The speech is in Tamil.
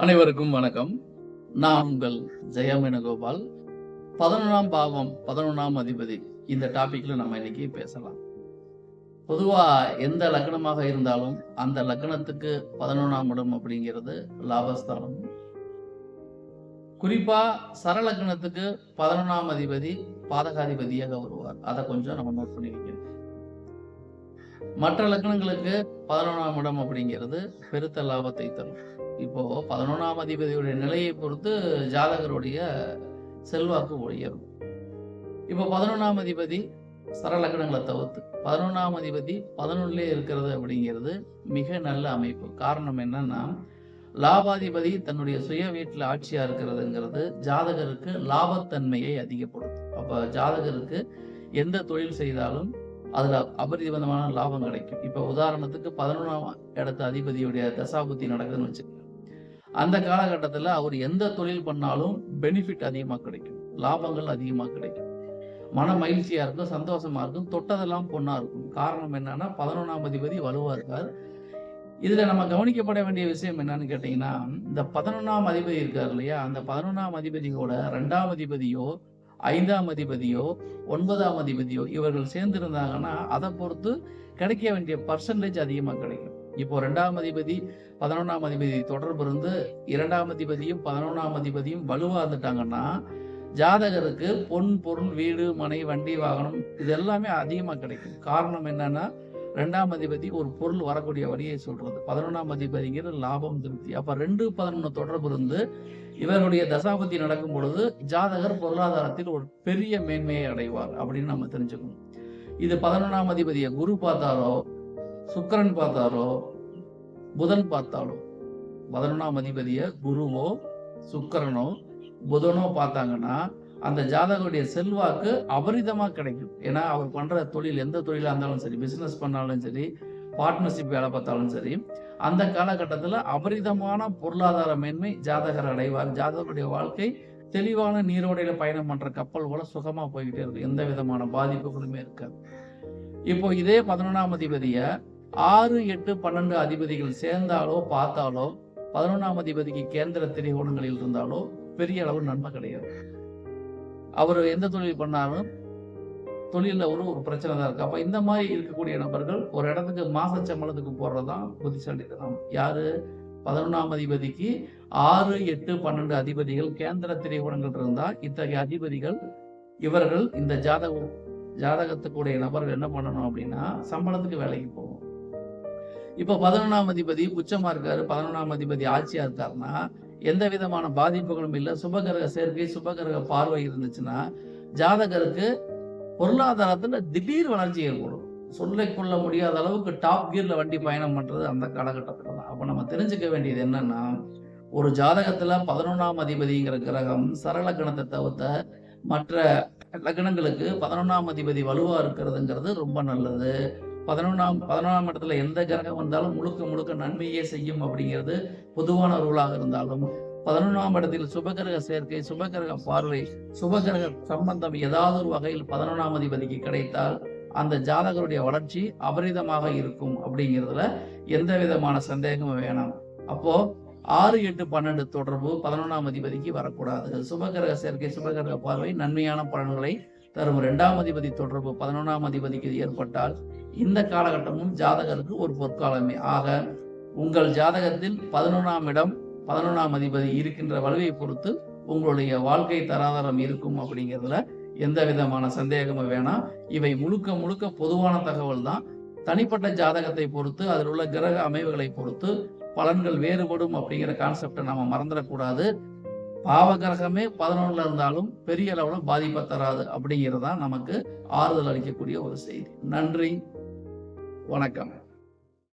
அனைவருக்கும் வணக்கம். நான் உங்கள் ஜெயமேனகோபால். பதினொன்றாம் பாவம் பதினொன்றாம் அதிபதி. இந்த டாபிக்ல நம்ம இன்னைக்கு பேசலாம். பொதுவா எந்த லக்னமாக இருந்தாலும் அந்த லக்னத்துக்கு பதினொன்றாம் இடம் அப்படிங்கிறது லாபஸ்தானம். குறிப்பா சரலக்னத்துக்கு பதினொன்றாம் அதிபதி பாதகாதிபதியாக வருவார். அதை கொஞ்சம் நம்ம நோட் பண்ணி வைக்கணும் மற்ற லக்னங்களுக்கு பதினொன்றாம் இடம் அப்படிங்கிறது பெருத்த லாபத்தை தரும். இப்போ பதினொன்றாம் அதிபதியுடைய நிலையை பொறுத்து ஜாதகருடைய செல்வாக்கு உயரும் இப்போ பதினொன்றாம் அதிபதி சரலக்கணங்களை தவிர்த்து பதினொன்றாம் அதிபதி பதினொன்னுலே இருக்கிறது அப்படிங்கிறது மிக நல்ல அமைப்பு. காரணம் என்னன்னா லாபாதிபதி தன்னுடைய சுய வீட்டில் ஆட்சியா இருக்கிறதுங்கிறது ஜாதகருக்கு லாபத்தன்மையை அதிகப்படுத்தும். அப்போ ஜாதகருக்கு எந்த தொழில் செய்தாலும் அதுல அபரிதமான லாபம் கிடைக்கும். இப்போ உதாரணத்துக்கு பதினொன்றாம் இடத்து அதிபதியுடைய தசாபுத்தி நடக்குதுன்னு வச்சுக்கோங்க. அந்த காலகட்டத்தில் அவர் எந்த தொழில் பண்ணாலும் பெனிஃபிட் அதிகமாக கிடைக்கும். லாபங்கள் அதிகமாக கிடைக்கும். மன மகிழ்ச்சியாக இருக்கும் சந்தோஷமாக இருக்கும் தொட்டதெல்லாம் பொண்ணாக இருக்கும். காரணம் என்னன்னா பதினொன்றாம் அதிபதி வலுவாக இருக்கார். இதில் நம்ம கவனிக்கப்பட வேண்டிய விஷயம் என்னன்னு கேட்டிங்கன்னா இந்த பதினொன்றாம் அதிபதி இருக்கார் இல்லையா? அந்த பதினொன்றாம் அதிபதியோட ரெண்டாம் அதிபதியோ ஐந்தாம் அதிபதியோ ஒன்பதாம் அதிபதியோ இவர்கள் சேர்ந்திருந்தாங்கன்னா அதை பொறுத்து கிடைக்க வேண்டிய பர்சன்டேஜ் அதிகமாக கிடைக்கும். இப்போ ரெண்டாம் அதிபதி பதினொன்றாம் அதிபதி தொடர்பு இருந்து இரண்டாம் அதிபதியும் பதினொன்றாம் அதிபதியும் வலுவாக இருந்துட்டாங்கன்னா ஜாதகருக்கு பொன் பொருள் வீடு மனை வண்டி வாகனம் இது எல்லாமே அதிகமாக கிடைக்கும். காரணம் என்னன்னா ரெண்டாம் அதிபதி ஒரு பொருள் வரக்கூடிய வழியை சொல்றது. பதினொன்றாம் அதிபதிங்கிறது லாபம் திருப்தி. அப்ப ரெண்டு பதினொன்று தொடர்பு இருந்து இவர்களுடைய தசாபதி நடக்கும் பொழுது ஜாதகர் பொருளாதாரத்தில் ஒரு பெரிய மேன்மையை அடைவார் அப்படின்னு நம்ம தெரிஞ்சுக்கணும். இது பதினொன்றாம் அதிபதியை குரு பார்த்தாரோ சுக்கரன் பார்த்தாரோ புதன் பார்த்தாலோ பதினொன்றாம் அதிபதியை குருவோ சுக்கரனோ புதனோ பார்த்தாங்கன்னா அந்த ஜாதகருடைய செல்வாக்கு அபரிதமா கிடைக்கும். ஏன்னா அவர் பண்ற தொழில் எந்த தொழிலா இருந்தாலும் சரி பிசினஸ் பண்ணாலும் சரி பார்ட்னர்ஷிப் வேலை பார்த்தாலும் சரி அந்த காலகட்டத்தில் அபரிதமான பொருளாதார மேன்மை ஜாதகர் அடைவார். ஜாதகருடைய வாழ்க்கை தெளிவான நீரோடையில பயணம் பண்ற கப்பல் போல சுகமா போய்கிட்டே இருக்கும். எந்த விதமான பாதிப்புகளுமே இருக்காது. இப்போ இதே பதினொன்றாம் அதிபதியை ஆறு எட்டு பன்னெண்டு அதிபதிகள் சேர்ந்தாலோ பார்த்தாலோ பதினொன்றாம் அதிபதிக்கு கேந்திர திரிகோணங்களில் இருந்தாலோ பெரிய அளவு நன்மை கிடையாது. அவர் எந்த தொழில் பண்ணாலும் தொழிலில் ஒரு ஒரு பிரச்சனை தான் இருக்கு. அப்போ இந்த மாதிரி இருக்கக்கூடிய நபர்கள் ஒரு இடத்துக்கு மாச சம்பளத்துக்கு போடுறதுதான் புத்திசாலித்தனம். யார்? பதினொன்றாம் அதிபதிக்கு ஆறு எட்டு பன்னெண்டு அதிபதிகள் கேந்திர திரைகுணங்கள் இருந்தால் இத்தகைய அதிபதிகள் இவர்கள் இந்த ஜாதகம் ஜாதகத்துக்குடைய நபர்கள் என்ன பண்ணணும் அப்படின்னா சம்பளத்துக்கு வேலைக்கு போகும் இப்போ பதினொன்றாம் அதிபதி உச்சமா இருக்காரு பதினொன்றாம் அதிபதி ஆட்சியா இருக்காருன்னா எந்த விதமான பாதிப்புகளும் இல்லை. சுபகிரக சேர்க்கை சுபகிரக பார்வை இருந்துச்சுன்னா ஜாதகருக்கு பொருளாதாரத்துல திடீர் வளர்ச்சி ஏற்படும். சொல்லை கொள்ள முடியாத அளவுக்கு டாப் கியர்ல வண்டி பயணம் பண்றது அந்த காலகட்டத்தில் தான். அப்போ நம்ம தெரிஞ்சுக்க வேண்டியது என்னன்னா ஒரு ஜாதகத்துல பதினொன்றாம் அதிபதிங்கிற கிரகம் சரள கணத்தை தவிர்த்த மற்ற லக்னங்களுக்கு பதினொன்றாம் அதிபதி வலுவா இருக்கிறதுங்கிறது ரொம்ப நல்லது. பதினொன்றாம் பதினொன்றாம் இடத்துல எந்த கிரகம் வந்தாலும் முழுக்க முழுக்க நன்மையே செய்யும் அப்படிங்கிறது பொதுவான ரூலாக இருந்தாலும் பதினொன்றாம் இடத்தில் சுபகிரக சேர்க்கை சுபகிரக பார்வை சுபகிரக சம்பந்தம் ஏதாவது ஒரு வகையில் பதினொன்றாம் அதிபதிக்கு கிடைத்தால் அந்த ஜாதகருடைய வளர்ச்சி அபரிதமாக இருக்கும் அப்படிங்கிறதுல எந்த விதமான சந்தேகமும் வேணாம். அப்போ ஆறு எட்டு பன்னெண்டு தொடர்பு பதினொன்றாம் அதிபதிக்கு வரக்கூடாது. சுபகிரக சேர்க்கை சுபகிரக பார்வை நன்மையான பலன்களை தரும். இரண்டாம் அதிபதி தொடர்பு பதினொன்றாம் அதிபதிக்கு ஏற்பட்டால் இந்த காலகட்டமும் ஜாதகருக்கு ஒரு பொற்காலமே. ஆக உங்கள் ஜாதகத்தில் பதினொன்றாம் இடம் பதினொன்றாம் அதிபதி இருக்கின்ற வலுவை பொறுத்து உங்களுடைய வாழ்க்கை தராதரம் இருக்கும் அப்படிங்கிறதுல எந்த விதமான சந்தேகமும் வேணாம். இவை முழுக்க முழுக்க பொதுவான தகவல் தான். தனிப்பட்ட ஜாதகத்தை பொறுத்து அதில் உள்ள கிரக அமைவுகளை பொறுத்து பலன்கள் வேறுபடும் அப்படிங்கிற கான்செப்டை நம்ம மறந்துடக்கூடாது. பாவ கிரகமே பதினொன்றுல இருந்தாலும் பெரிய அளவில் பாதிப்பை தராது அப்படிங்கிறது தான் நமக்கு ஆறுதல் அளிக்கக்கூடிய ஒரு செய்தி. நன்றி. வணக்கம்.